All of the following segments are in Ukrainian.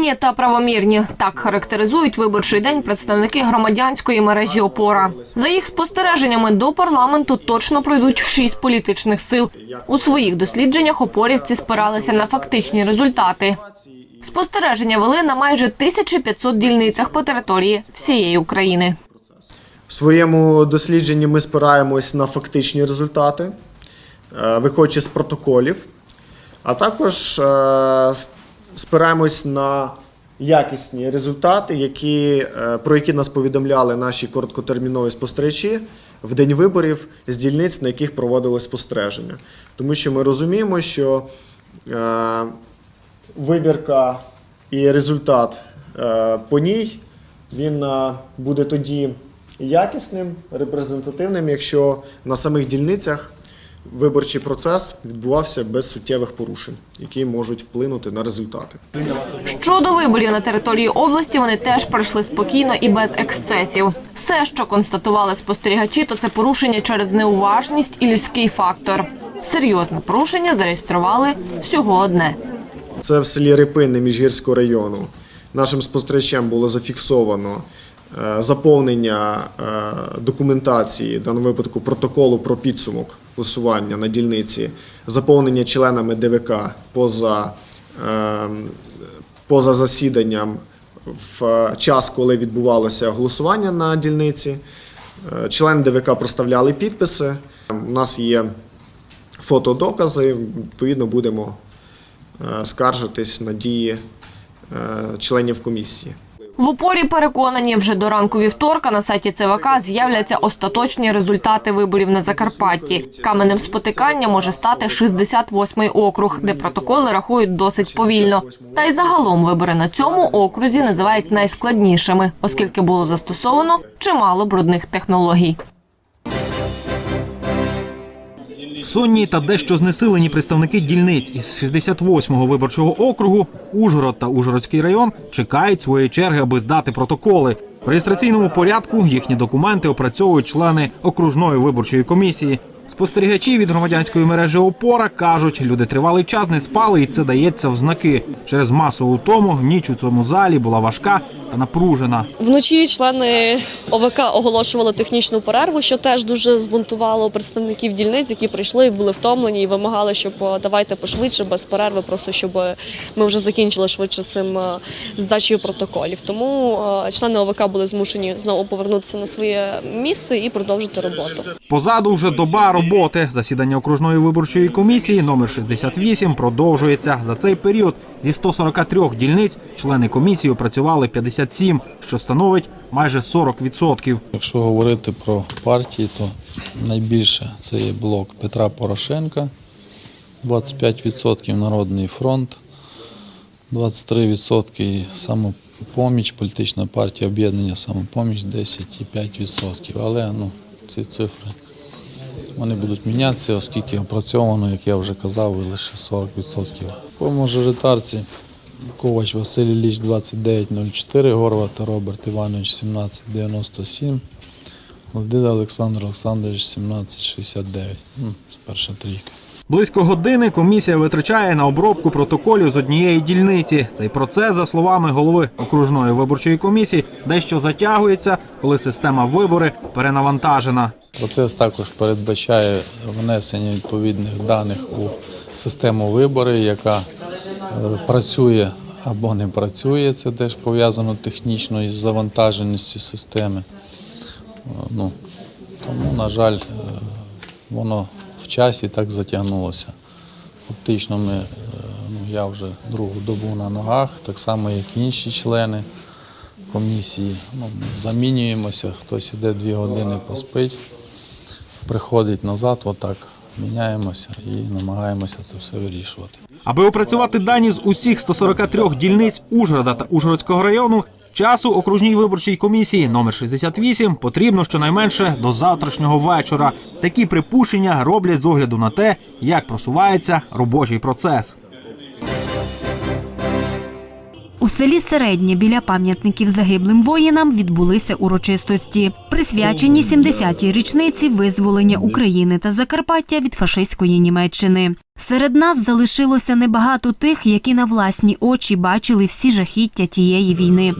Спокійні та правомірні так характеризують виборчий день представники громадянської мережі Опора. За їх спостереженнями до парламенту точно пройдуть шість політичних сил. У своїх дослідженнях опорівці спиралися на фактичні результати. Спостереження вели на майже 1500 дільницях по території всієї України. В своєму дослідженні ми спираємось на фактичні результати, е, виходячи з протоколів, а також е, с- спираємось на якісні результати, які, е, про які нас повідомляли наші короткотермінові спостерігачі в день виборів з дільниць, на яких проводилось спостереження. Тому що ми розуміємо, що е, вибірка і результат е, по ній він буде тоді якісним, репрезентативним, якщо на самих дільницях виборчий процес відбувався без суттєвих порушень, які можуть вплинути на результати. Щодо виборів на території області, вони теж пройшли спокійно і без ексцесів. Все, що констатували спостерігачі, то це порушення через неуважність і людський фактор. Серйозне порушення зареєстрували всього одне. Це в селі Рипинне Міжгірського району. Нашим спостерігачем було зафіксовано заповнення е, документації, в даному випадку протоколу про підсумок голосування на дільниці, заповнення членами ДВК поза, е, поза засіданням в е, час, коли відбувалося голосування на дільниці. Е, Члени ДВК проставляли підписи. У нас є фотодокази, відповідно, будемо е, скаржитись на дії е, членів комісії. В упорі переконані, вже до ранку вівторка на сайті ЦВК з'являться остаточні результати виборів на Закарпатті. Каменем спотикання може стати 68-й округ, де протоколи рахують досить повільно. Та й загалом вибори на цьому окрузі називають найскладнішими, оскільки було застосовано чимало брудних технологій. Сонні та дещо знесилені представники дільниць із 68-го виборчого округу Ужгород та Ужгородський район чекають своєї черги, аби здати протоколи. В реєстраційному порядку їхні документи опрацьовують члени окружної виборчої комісії. Спостерігачі від громадянської мережі опора кажуть, люди тривалий час не спали, і це дається в знаки. Через масову втому ніч у цьому залі була важка та напружена. Вночі члени ОВК оголошували технічну перерву, що теж дуже збунтувало представників дільниць, які прийшли і були втомлені і вимагали, щоб давайте пошвидше, без перерви, просто щоб ми вже закінчили швидше з цим е, здачею протоколів. Тому е, члени ОВК були змушені знову повернутися на своє місце і продовжити роботу. Позаду вже доба роботи. Засідання окружної виборчої комісії номер 68 продовжується. За цей період зі 143 дільниць члени комісії опрацювали 57, що становить майже 40%. Якщо говорити про партії, то найбільше це є блок Петра Порошенка, 25% Народний фронт, 23% самопоміч, політична партія об'єднання самопоміч 10,5%. Але ну, ці цифри вони будуть мінятися, оскільки опрацьовано, як я вже казав, лише 40%. По мажоритарці Ковач Василь Ілліч 2904, Горват Роберт Іванович 1797, Володимир Олександр Олександрович 1769. Ну, перша трійка. Близько години комісія витрачає на обробку протоколів з однієї дільниці. Цей процес, за словами голови окружної виборчої комісії, дещо затягується, коли система вибори перенавантажена. Процес також передбачає внесення відповідних даних у систему вибори, яка е, працює або не працює. Це теж пов'язано технічно із завантаженістю системи. Е, Ну, тому, на жаль, е, воно в часі так затягнулося. Фактично, ми, е, ну, я вже другу добу на ногах, так само, як інші члени комісії. Ну, ми замінюємося, хтось іде дві години поспить, приходить назад, отак міняємося і намагаємося це все вирішувати. Аби опрацювати дані з усіх 143 дільниць Ужгорода та Ужгородського району, часу окружній виборчій комісії номер 68 потрібно щонайменше до завтрашнього вечора. Такі припущення роблять з огляду на те, як просувається робочий процес. Селі Середнє біля пам'ятників загиблим воїнам відбулися урочистості. присвячені 70-й річниці визволення України та Закарпаття від фашистської Німеччини. Серед нас залишилося небагато тих, які на власні очі бачили всі жахіття тієї війни.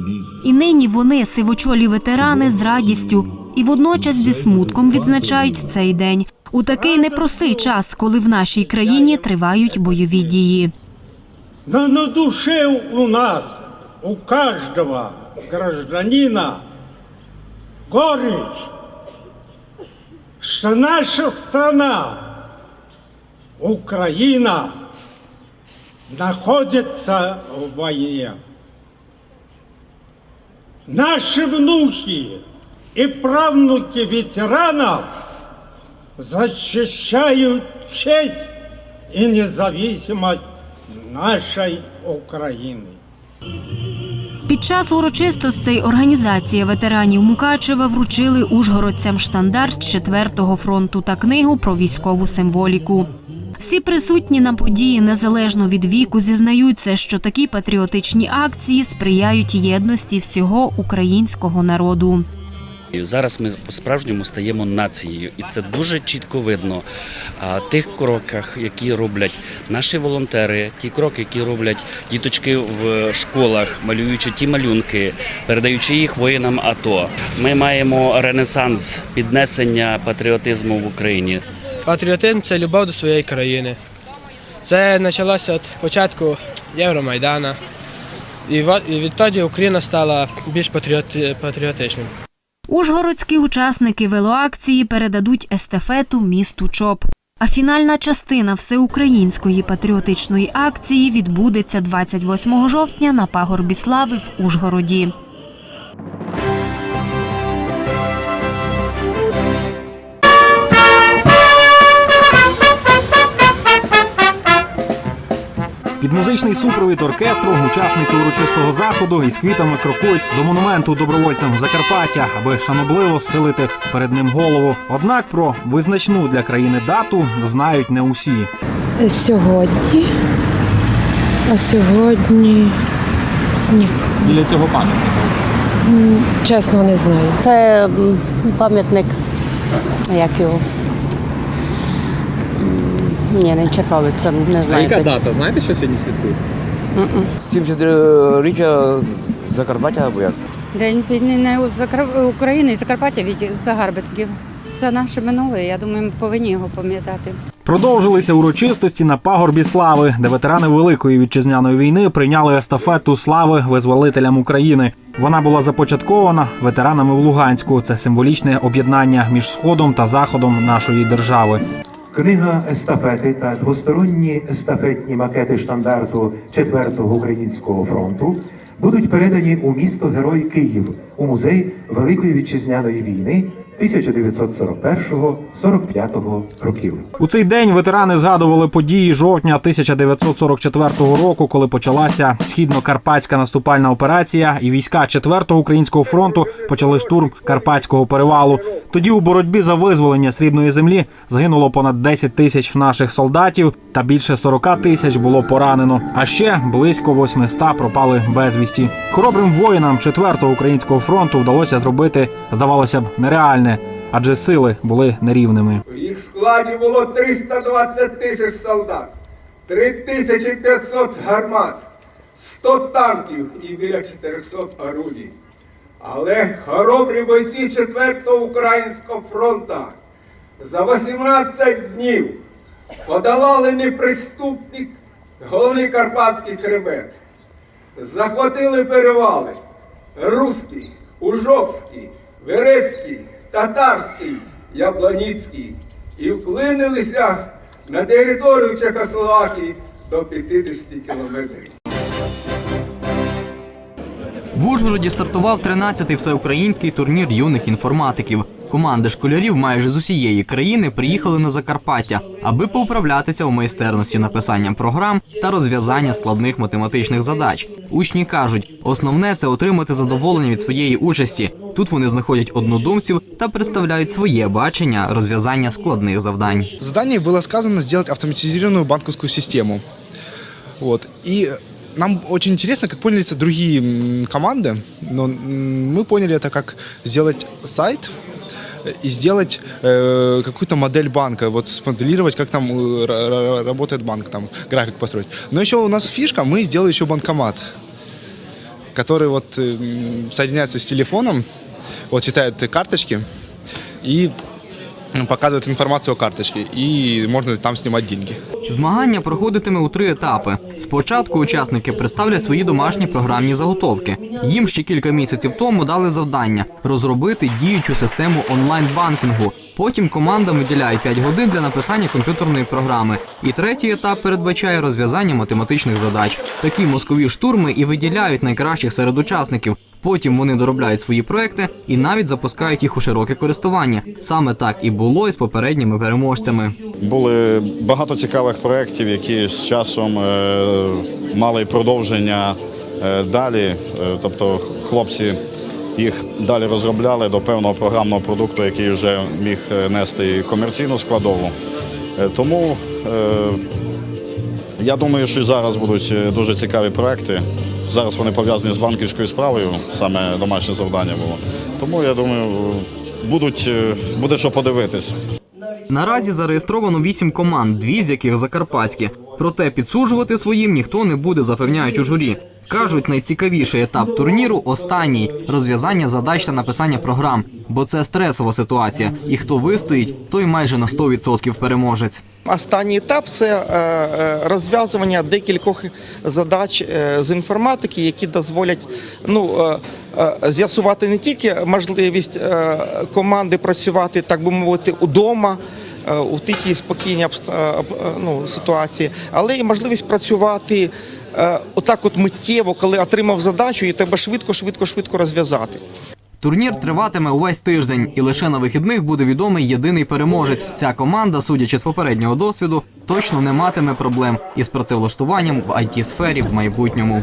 І нині вони, сивочолі ветерани, з радістю і водночас зі смутком відзначають цей день у такий непростий час, коли в нашій країні тривають бойові дії. На душе у нас, у каждого гражданина горечь, что наша страна, Украина, находится в войне. Наши внуки и правнуки ветеранов защищают честь и независимость нашей Украины. Під час урочистостей організація ветеранів Мукачева вручили ужгородцям штандарт 4-го фронту та книгу про військову символіку. Всі присутні на події незалежно від віку зізнаються, що такі патріотичні акції сприяють єдності всього українського народу. Зараз ми по-справжньому стаємо нацією, і це дуже чітко видно а, тих кроках, які роблять наші волонтери, ті кроки, які роблять діточки в школах, малюючи ті малюнки, передаючи їх воїнам АТО. Ми маємо ренесанс піднесення патріотизму в Україні. Патріотизм це любов до своєї країни. Це почалося від початку Євромайдана. І відтоді Україна стала більш патріоти- патріотичним. Ужгородські учасники велоакції передадуть естафету місту ЧОП. А фінальна частина всеукраїнської патріотичної акції відбудеться 28 жовтня на пагорбі слави в Ужгороді. Під музичний супровід оркестру учасники урочистого заходу із квітами крокують до монументу добровольцям Закарпаття, аби шанобливо схилити перед ним голову. Однак про визначну для країни дату знають не усі. Сьогодні. А сьогодні. Ні. Біля цього пам'ятника. Чесно, не знаю. Це пам'ятник, як його. Ні, не Чеховик, це не знаю. точно. дата? Знаєте, що сьогодні святкують? 70-річчя Закарпаття або як? День звільнення Закар- України і Закарпаття від загарбників. Це наше минуле. Я думаю, ми повинні його пам'ятати. Продовжилися урочистості на пагорбі слави, де ветерани Великої вітчизняної війни прийняли естафету слави визволителям України. Вона була започаткована ветеранами в Луганську. Це символічне об'єднання між сходом та заходом нашої держави. Книга естафети та двосторонні естафетні макети штандарту 4-го українського фронту будуть передані у місто Герой Київ у музей Великої вітчизняної війни 1941-45 років. У цей день ветерани згадували події жовтня 1944 року, коли почалася східно-карпатська наступальна операція, і війська 4-го українського фронту почали штурм Карпатського перевалу. Тоді у боротьбі за визволення срібної землі загинуло понад 10 тисяч наших солдатів, та більше 40 тисяч було поранено. А ще близько 800 пропали безвісті. Хоробрим воїнам 4-го українського фронту вдалося зробити, здавалося б, нереальне, адже сили були нерівними. Їх складі було 320 тисяч солдат, 3500 гармат, 100 танків і біля 400 орудій. Але хоробрі бойці 4-го Українського фронту за 18 днів подолали неприступник головний Карпатський хребет, захватили перевали Руський, Ужовський, Верецький, Татарський, Яблоніцький і вклинилися на територію Чехословакії до 50 кілометрів. В Ужгороді стартував 13-й всеукраїнський турнір юних інформатиків. Команди школярів майже з усієї країни приїхали на Закарпаття, аби поуправлятися у майстерності написання програм та розв'язання складних математичних задач. Учні кажуть, основне це отримати задоволення від своєї участі. Тут вони знаходять однодумців та представляють своє бачення розв'язання складних завдань. В задании было сказано сделать автоматизированную банковскую систему. Вот. И нам очень интересно, как поняли это другие м, команды, но м, мы поняли это как сделать сайт, э, и сделать э, какую-то модель банка, вот смоделировать, как там э, ра- ра- работает банк, там график построить. Но еще у нас фишка, мы сделали еще банкомат, который вот э, соединяется с телефоном, вот читает карточки и показывает информацию о карточке, и можно там снимать деньги. Змагання проходитиме у три етапи. Спочатку учасники представлять свої домашні програмні заготовки. Їм ще кілька місяців тому дали завдання розробити діючу систему онлайн-банкінгу. Потім командам виділяють 5 годин для написання комп'ютерної програми. І третій етап передбачає розв'язання математичних задач. Такі мозкові штурми і виділяють найкращих серед учасників. Потім вони доробляють свої проекти і навіть запускають їх у широке користування. Саме так і було із попередніми переможцями. Були багато цікавих проєктів, які з часом е, мали продовження е, далі. Е, Тобто хлопці їх далі розробляли до певного програмного продукту, який вже міг нести комерційну складову. Тому я думаю, що і зараз будуть е, дуже цікаві проекти. Зараз вони пов'язані з банківською справою, саме домашнє завдання було. Тому я думаю, будуть, е, буде що подивитись. Наразі зареєстровано вісім команд, дві з яких закарпатські. Проте підсуджувати своїм ніхто не буде, запевняють у журі. Кажуть, найцікавіший етап турніру останній розв'язання задач та написання програм, бо це стресова ситуація. І хто вистоїть, той майже на 100% переможець. Останній етап це е, е, розв'язування декількох задач е, з інформатики, які дозволять ну, з'ясувати не тільки можливість е, команди працювати, так би мовити, удома. е, У тихій спокійній е, е, ну, ситуації, але і можливість працювати е, отак, от миттєво, коли отримав задачу, і тебе швидко, швидко, швидко розв'язати. Турнір триватиме увесь тиждень, і лише на вихідних буде відомий єдиний переможець. Ця команда, судячи з попереднього досвіду, точно не матиме проблем із працевлаштуванням в it сфері в майбутньому.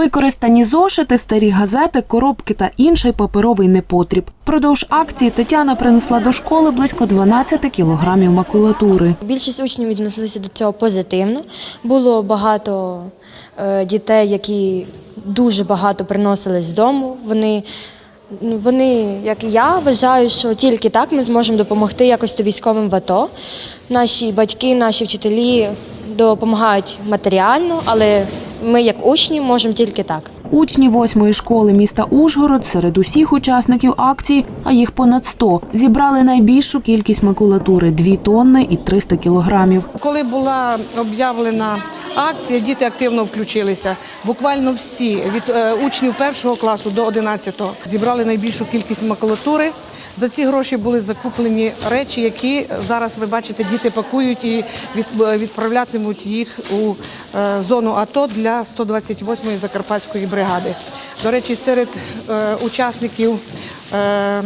Використані зошити, старі газети, коробки та інший паперовий непотріб. Продовж акції Тетяна принесла до школи близько 12 кілограмів макулатури. Більшість учнів віднеслися до цього позитивно. Було багато е, дітей, які дуже багато приносили з дому. Вони, вони, як і я, вважають, що тільки так ми зможемо допомогти якось військовим в АТО. Наші батьки, наші вчителі допомагають матеріально, але ми, як учні, можемо тільки так. Учні восьмої школи міста Ужгород серед усіх учасників акції, а їх понад 100, зібрали найбільшу кількість макулатури 2 тонни і 300 кілограмів. Коли була об'явлена акція, діти активно включилися. Буквально всі від е, учнів першого класу до 11-го зібрали найбільшу кількість макулатури. За ці гроші були закуплені речі, які зараз ви бачите, діти пакують і відправлятимуть їх у е, зону АТО для 128-ї закарпатської бригади. До речі, серед е, учасників. е,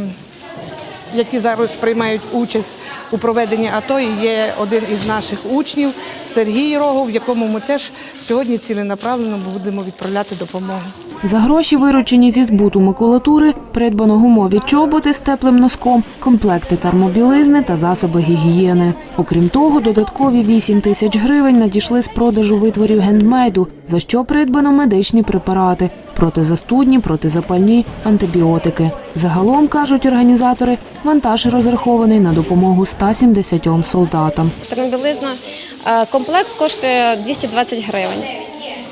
які зараз приймають участь у проведенні АТО. Є один із наших учнів Сергій Рогов, якому ми теж сьогодні ціленаправленно будемо відправляти допомогу. За гроші, виручені зі збуту макулатури, придбано гумові чоботи з теплим носком, комплекти термобілизни та засоби гігієни. Окрім того, додаткові 8 тисяч гривень надійшли з продажу витворів гендмейду, за що придбано медичні препарати протизастудні, протизапальні, антибіотики. Загалом, кажуть організатори, вантаж розрахований на допомогу 170 солдатам. Термобілизна е, комплект коштує 220 гривень.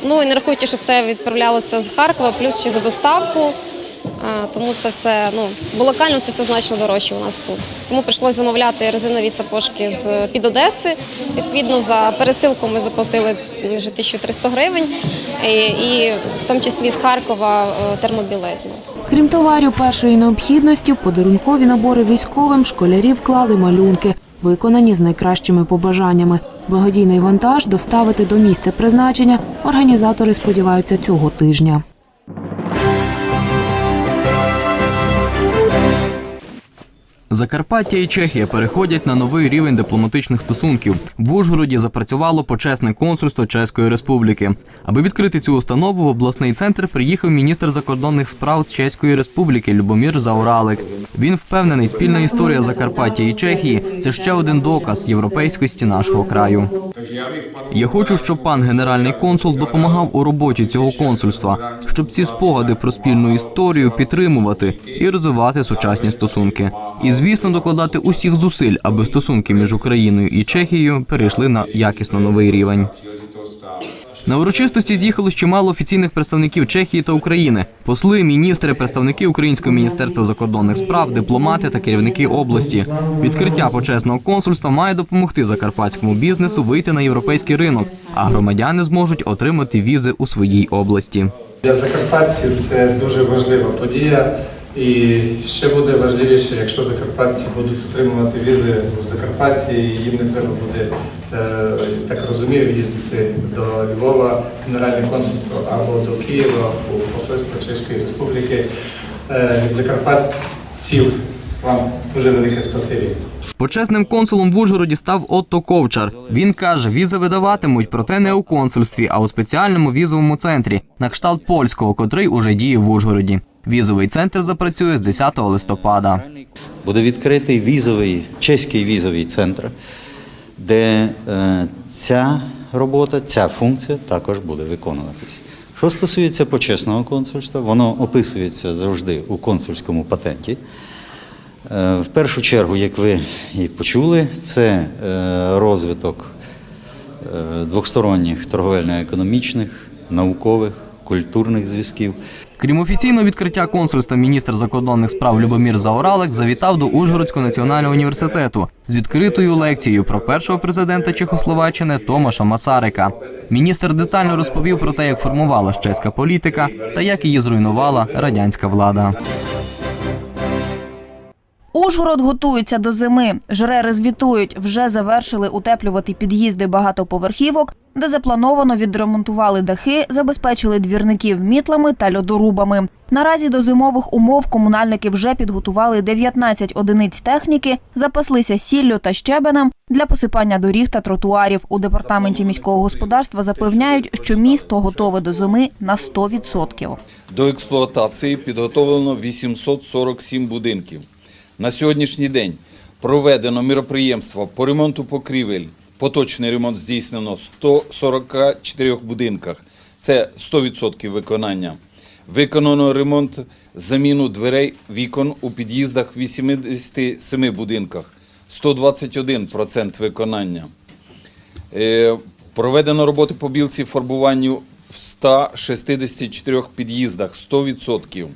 Ну і не рахуючи, що це відправлялося з Харкова, плюс ще за доставку. Е, Тому це все ну бо локально це все значно дорожче у нас тут. Тому прийшлося замовляти резинові сапожки з під Одеси. Відповідно, за пересилку ми заплатили вже 1300 гривень, і, і в тому числі з Харкова е, термобілизну. Крім товарів першої необхідності, подарункові набори військовим школярі вклали малюнки, виконані з найкращими побажаннями. Благодійний вантаж доставити до місця призначення організатори сподіваються цього тижня. Закарпаття і Чехія переходять на новий рівень дипломатичних стосунків. В Ужгороді запрацювало почесне консульство Чеської Республіки. Аби відкрити цю установу, в обласний центр приїхав міністр закордонних справ Чеської Республіки Любомір Зауралик. Він впевнений, спільна історія Закарпаття і Чехії це ще один доказ європейськості нашого краю. Я хочу, щоб пан генеральний консул допомагав у роботі цього консульства, щоб ці спогади про спільну історію підтримувати і розвивати сучасні стосунки. І звісно, докладати усіх зусиль, аби стосунки між Україною і Чехією перейшли на якісно новий рівень. На урочистості з'їхалось чимало офіційних представників Чехії та України, посли, міністри, представники Українського міністерства закордонних справ, дипломати та керівники області. Відкриття почесного консульства має допомогти закарпатському бізнесу вийти на європейський ринок, а громадяни зможуть отримати візи у своїй області. Для закарпатців це дуже важлива подія. І ще буде важливіше, якщо закарпатці будуть отримувати візи в Закарпатті, їм не треба буде, е, так розумію, їздити до Львова, Генеральне консульство або до Києва у посольство Чеської Республіки. Е, Від закарпатців вам дуже велике спасибі. Почесним консулом в Ужгороді став Отто Ковчар. Він каже, візи видаватимуть, проте не у консульстві, а у спеціальному візовому центрі на кшталт польського, котрий уже діє в Ужгороді. Візовий центр запрацює з 10 листопада. буде відкритий візовий чеський візовий центр, де е, ця робота, ця функція також буде виконуватись. Що стосується почесного консульства, воно описується завжди у консульському патенті. Е, В першу чергу, як ви і почули, це е, розвиток двосторонніх торговельно-економічних, наукових, культурних зв'язків. Крім офіційного відкриття консульства, міністр закордонних справ Любомір Заоралик завітав до Ужгородського національного університету з відкритою лекцією про першого президента Чехословаччини Томаша Масарика. Міністр детально розповів про те, як формувалася чеська політика та як її зруйнувала радянська влада. Ужгород готується до зими. Жрери звітують, вже завершили утеплювати під'їзди багатоповерхівок, де заплановано відремонтували дахи, забезпечили двірників мітлами та льодорубами. Наразі до зимових умов комунальники вже підготували 19 одиниць техніки, запаслися сіллю та щебенем для посипання доріг та тротуарів. У департаменті міського господарства запевняють, що місто готове до зими на 100%. До експлуатації підготовлено 847 будинків. На сьогоднішній день проведено міроприємства по ремонту покрівель. Поточний ремонт здійснено в 144 будинках. Це 100% виконання. Виконано ремонт заміну дверей вікон у під'їздах в 87 будинках. 121% виконання. Е, Проведено роботи по білці фарбуванню в 164 під'їздах 100%.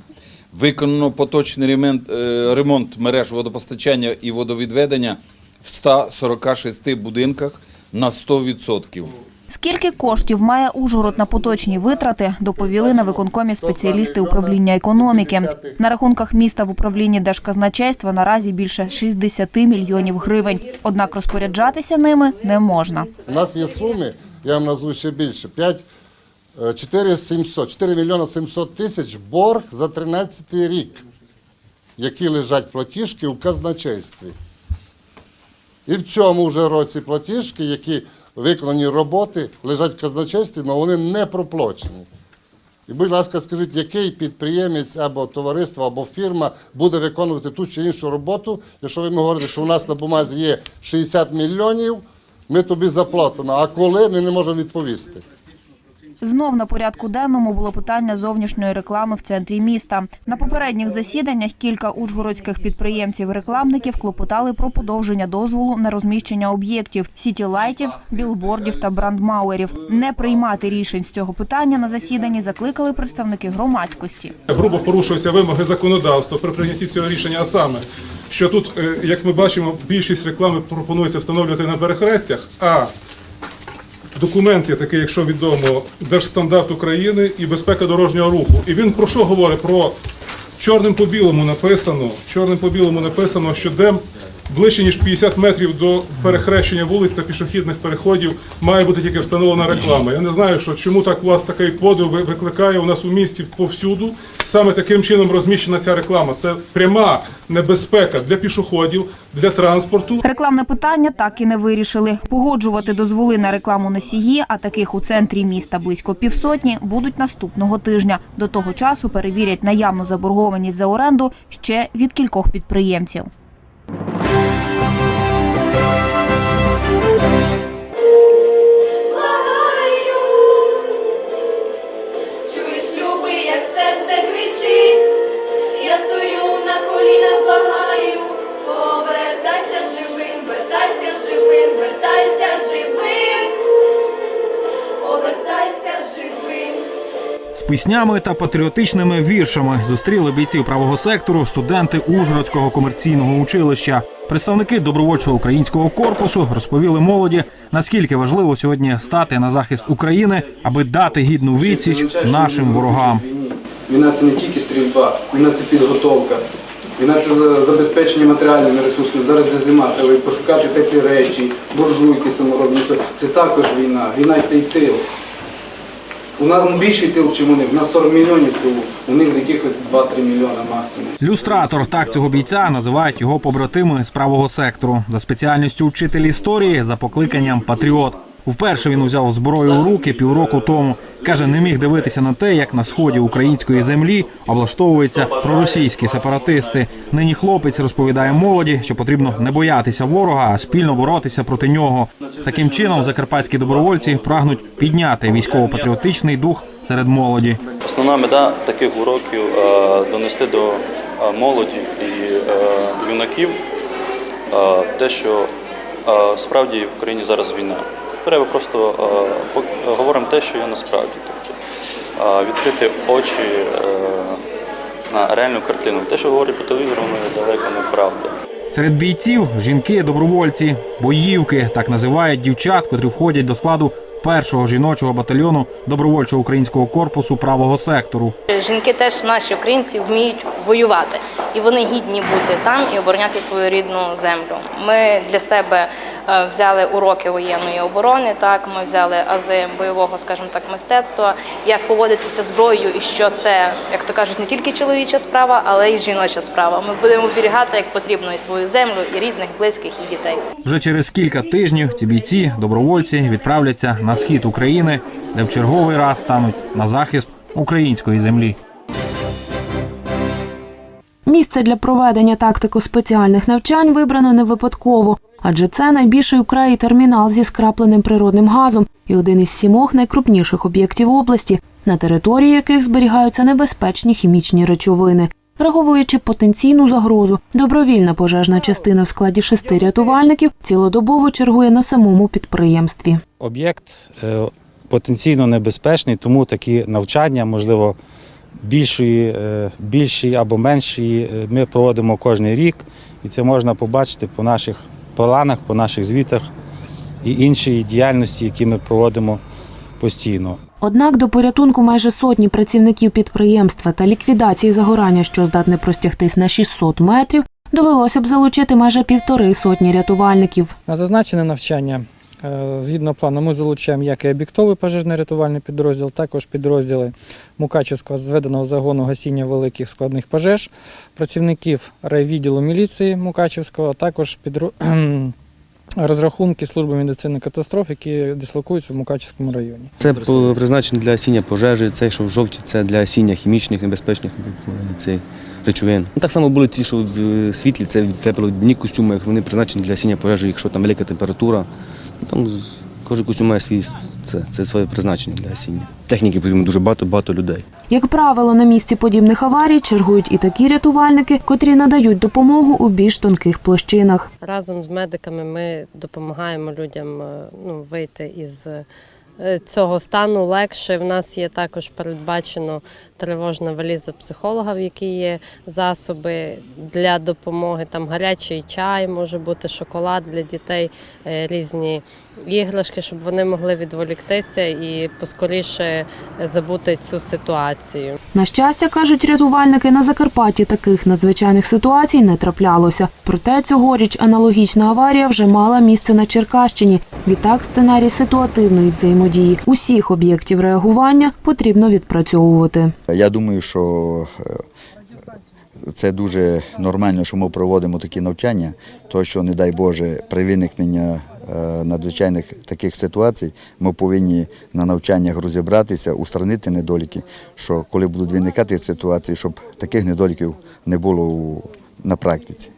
Виконано поточний ремонт, е, ремонт мереж водопостачання і водовідведення в 146 будинках на 100%. Скільки коштів має Ужгород на поточні витрати, доповіли на виконкомі спеціалісти управління економіки. На рахунках міста в управлінні Держказначейства наразі більше 60 мільйонів гривень. Однак розпоряджатися ними не можна. У нас є суми, я вам назву ще більше. 5, 4 700, 4 мільйони 700 тисяч борг за 13 рік, які лежать платіжки у казначействі. І в цьому вже році платіжки, які виконані роботи, лежать в казначействі, але вони не проплачені. І, будь ласка, скажіть, який підприємець або товариство, або фірма буде виконувати ту чи іншу роботу, якщо ви ми говорите, що у нас на бумазі є 60 мільйонів, ми тобі заплатимо. А коли ми не можемо відповісти. Знов на порядку денному було питання зовнішньої реклами в центрі міста. На попередніх засіданнях кілька ужгородських підприємців-рекламників клопотали про подовження дозволу на розміщення об'єктів сітілайтів, білбордів та брандмауерів. Не приймати рішень з цього питання на засіданні закликали представники громадськості. грубо порушуються вимоги законодавства при прийнятті цього рішення, а саме, що тут, е, як ми бачимо, більшість реклами пропонується встановлювати на перехрестях, а документ є такий, якщо відомо, Держстандарт України і безпека дорожнього руху. І він про що говорить? Про чорним по білому написано, чорним по білому написано, що де ближче ніж 50 метрів до перехрещення вулиць та пішохідних переходів має бути тільки встановлена реклама. Я не знаю, що чому так у вас такий подив викликає у нас у місті повсюду. Саме таким чином розміщена ця реклама. Це пряма небезпека для пішоходів, для транспорту. Рекламне питання так і не вирішили. Погоджувати дозволи на рекламу носії, а таких у центрі міста близько півсотні, будуть наступного тижня. До того часу перевірять наявну заборгованість за оренду ще від кількох підприємців. Піснями та патріотичними віршами зустріли бійців правого сектору студенти Ужгородського комерційного училища. Представники добровольчого українського корпусу розповіли молоді, наскільки важливо сьогодні стати на захист України, аби дати гідну відсіч нашим ворогам. Війна це не тільки стрільба, війна це підготовка. Війна це за- забезпечення матеріальними ресурсами. Зараз де зима, треба пошукати теплі речі, буржуйки саморобні. Це також війна. Війна це і тил. У нас більший тил, чим у них. У нас 40 мільйонів тилу, у них якихось 2-3 мільйони максимум. Люстратор так цього бійця називають його побратими з правого сектору за спеціальністю вчитель історії за покликанням патріот. Вперше він узяв зброю у руки півроку тому. каже, не міг дивитися на те, як на сході української землі облаштовуються проросійські сепаратисти. Нині хлопець розповідає молоді, що потрібно не боятися ворога, а спільно боротися проти нього. Таким чином, закарпатські добровольці прагнуть підняти військово-патріотичний дух серед молоді. Основна мета таких уроків е, донести до е, молоді і е, юнаків те, що справді в Україні зараз війна. Треба просто е, говоримо те, що є насправді. Тобто е, відкрити очі е, на реальну картину. Те, що говорять по телевізору, воно є далеко не правда. Серед бійців жінки, добровольці, боївки так називають дівчат, котрі входять до складу першого жіночого батальйону добровольчого українського корпусу правого сектору. Жінки теж наші українці вміють воювати, і вони гідні бути там і обороняти свою рідну землю. Ми для себе е, взяли уроки воєнної оборони. Так, ми взяли ази бойового, скажімо так, мистецтва, як поводитися зброєю, і що це, як то кажуть, не тільки чоловіча справа, але й жіноча справа. Ми будемо оберігати як потрібно і свою землю, і рідних, близьких, і дітей. Вже через кілька тижнів ці бійці, добровольці, відправляться на схід України, де в черговий раз стануть на захист української землі. Місце для проведення тактико-спеціальних навчань вибрано не випадково, адже це найбільший у краї термінал зі скрапленим природним газом і один із сімох найкрупніших об'єктів області, на території яких зберігаються небезпечні хімічні речовини. Враховуючи потенційну загрозу, добровільна пожежна частина в складі шести рятувальників цілодобово чергує на самому підприємстві. Об'єкт е, потенційно небезпечний, тому такі навчання, можливо, більшої, е, більші або менші, е, ми проводимо кожен рік, і це можна побачити по наших планах, по наших звітах і іншій діяльності, які ми проводимо постійно. Однак до порятунку майже сотні працівників підприємства та ліквідації загорання, що здатне простягтись на 600 метрів, довелося б залучити майже півтори сотні рятувальників. На зазначене навчання е, згідно плану ми залучаємо як і об'єктовий пожежний рятувальний підрозділ, також підрозділи Мукачівського зведеного загону гасіння великих складних пожеж, працівників райвідділу міліції Мукачівського, також підро... розрахунки служби медицини катастроф, які дислокуються в Мукачівському районі. Це призначено для осіння пожежі, цей, що в жовті, це для осіння хімічних небезпечних цей, речовин. Ну, так само були ті, що в е, світлі, це тепловідні костюми, вони призначені для осіння пожежі, якщо там велика температура. Ну, там кожен костюм має свій, це, це своє призначення для осіння. Техніки потрібно дуже багато, багато людей. Як правило, на місці подібних аварій чергують і такі рятувальники, котрі надають допомогу у більш тонких площинах. Разом з медиками ми допомагаємо людям е, ну, вийти із е, цього стану легше. В нас є також передбачено тривожна валіза психолога, в якій є засоби для допомоги. Там гарячий чай, може бути шоколад для дітей, е, різні іграшки, щоб вони могли відволіктися і поскоріше забути цю ситуацію. На щастя, кажуть рятувальники, на Закарпатті таких надзвичайних ситуацій не траплялося. Проте цьогоріч аналогічна аварія вже мала місце на Черкащині. Відтак, сценарій ситуативної взаємодії усіх об'єктів реагування потрібно відпрацьовувати. Я думаю, що е, це дуже нормально, що ми проводимо такі навчання, то що, не дай Боже, при виникненні е, надзвичайних таких ситуацій ми повинні на навчаннях розібратися, устранити недоліки, що коли будуть виникати ситуації, щоб таких недоліків не було на практиці.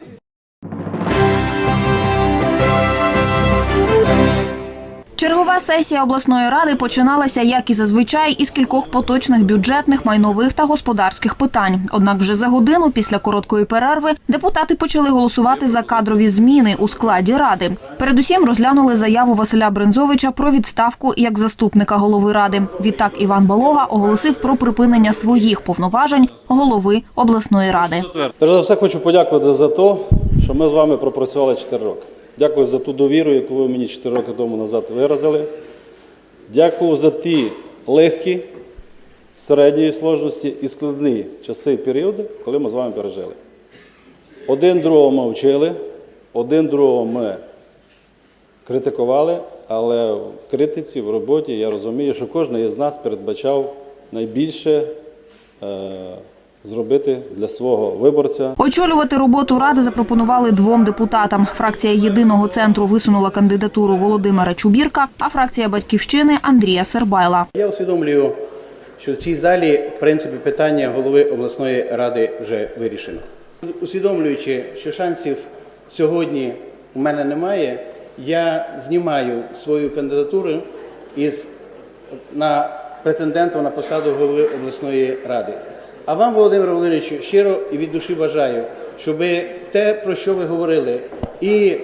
Чергова сесія обласної ради починалася, як і зазвичай, із кількох поточних бюджетних, майнових та господарських питань. Однак вже за годину після короткої перерви депутати почали голосувати за кадрові зміни у складі ради. Передусім розглянули заяву Василя Брензовича про відставку як заступника голови ради. Відтак Іван Балога оголосив про припинення своїх повноважень голови обласної ради. Перш за все хочу подякувати за те, що ми з вами пропрацювали 4 роки. Дякую за ту довіру, яку ви мені 4 роки тому назад виразили. Дякую за ті легкі, середньої сложності і складні часи і періоди, коли ми з вами пережили. Один другого ми вчили, один другого ми критикували, але в критиці, в роботі я розумію, що кожен із нас передбачав найбільше е, зробити для свого виборця. Очолювати роботу ради запропонували двом депутатам. Фракція єдиного центру висунула кандидатуру Володимира Чубірка, а фракція батьківщини Андрія Сербайла. Я усвідомлюю, що в цій залі, в принципі, питання голови обласної ради вже вирішено. Усвідомлюючи, що шансів сьогодні у мене немає, я знімаю свою кандидатуру із на претендента на посаду голови обласної ради. А вам, Володимир Володимирович, щиро і від душі бажаю, щоб те, про що ви говорили, і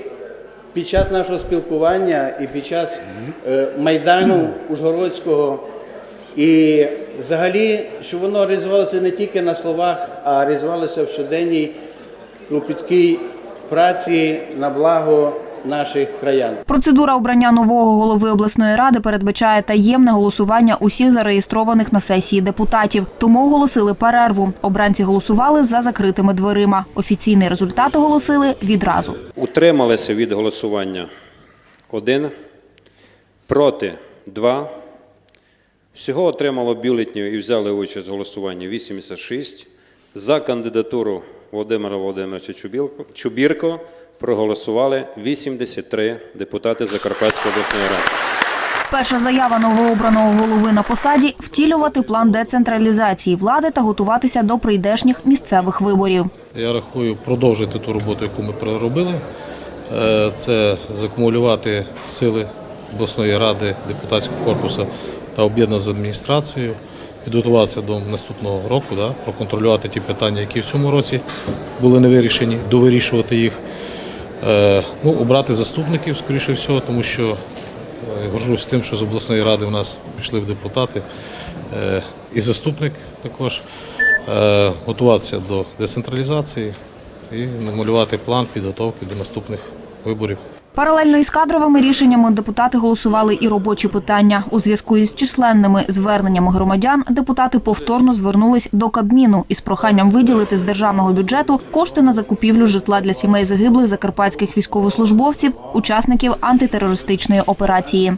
під час нашого спілкування, і під час е, Майдану Ужгородського, і взагалі, щоб воно реалізувалося не тільки на словах, а реалізувалося в щоденній кропіткій праці на благо наших краян. Процедура обрання нового голови обласної ради передбачає таємне голосування усіх зареєстрованих на сесії депутатів. Тому оголосили перерву. Обранці голосували за закритими дверима. Офіційний результат оголосили відразу. Утрималися від голосування 1, проти 2. Всього отримало бюлетнів і взяли участь в голосуванні 86. За кандидатуру Володимира Володимировича Чубірко проголосували 83 депутати Закарпатської обласної ради. Перша заява новообраного голови на посаді втілювати план децентралізації влади та готуватися до прийдешніх місцевих виборів. Я рахую продовжити ту роботу, яку ми проробили. Е, Це закумулювати сили обласної ради, депутатського корпусу та об'єднати з адміністрацією, підготуватися до наступного року, да, проконтролювати ті питання, які в цьому році були не вирішені, довирішувати їх. Е, Ну, обрати заступників, скоріше всього, тому що е, горжусь тим, що з обласної ради у нас пішли в депутати е, і заступник також. Готуватися до децентралізації і намалювати план підготовки до наступних виборів. Паралельно із кадровими рішеннями депутати голосували і робочі питання. У зв'язку із численними зверненнями громадян депутати повторно звернулись до Кабміну із проханням виділити з державного бюджету кошти на закупівлю житла для сімей загиблих закарпатських військовослужбовців, учасників антитерористичної операції.